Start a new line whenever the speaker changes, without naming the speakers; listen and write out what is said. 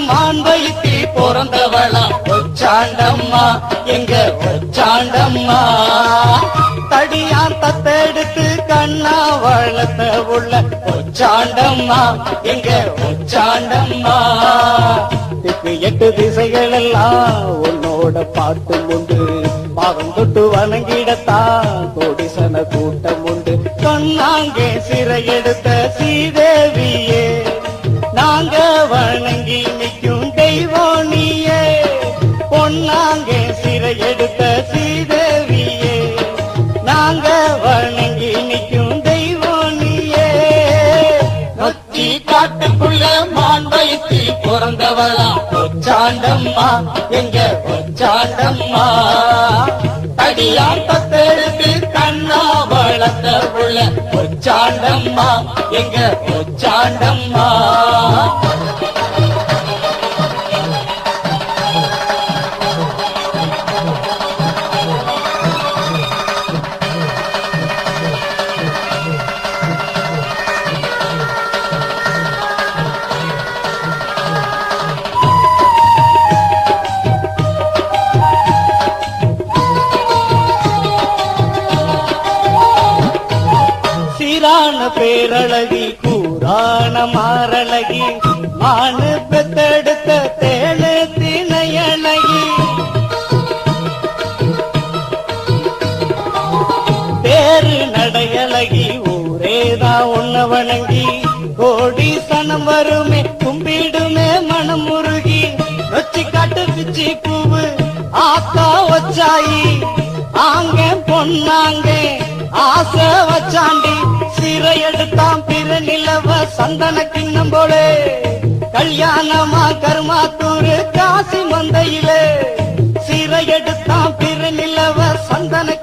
மாண்பைத்தி பிறந்தவளா. ஒச்சாண்டம்மா எங்க ஒச்சாண்டம்மா. தடியான் தத்தெடுத்து கண்ணா வளர்த்த உள்ள ஒச்சாண்டம்மா எங்க ஒச்சாண்டம்மா. திக்கு எட்டு திசைகள் எல்லாம் உன்னோட பாட்டு உண்டு. பாவம் தொட்டு வணங்கிடத்தான் கோடிசன கூட்டம் உண்டு. சொன்னாங்கே சிறை எடுத்த பிறந்தவளா? பொச்சாண்டம்மா எங்க பொச்சாண்டம்மா ஒச்சாண்டம்மா அடியாட்டத்தெடுத்து கண்ணா வளர்ந்த உள்ள பொச்சாண்டம்மா எங்க பொச்சாண்டம்மா சீரான பேரழகி கூறான மாரழகி மானு பெத்தெடுத்த தேழு திணையழகி. பேரு நடையழகி ஊரேதான் உன்ன வணங்கி கோடி சனம் வருமே கும்பிடுமே மனம் முருகி வச்சு காட்டு பிச்சி பூவு ஆத்தா வச்சாயி. ஆங்க பொன்னாங்க ஆசை வச்சாண்டி சிறை எடுத்தாம் திருநிலவ சந்தன கிண்ணம் போலே. கல்யாணமா கருமாத்தூர் காசி மந்தையிலே. சிறை எடுத்தாம் திருநிலவ சந்தன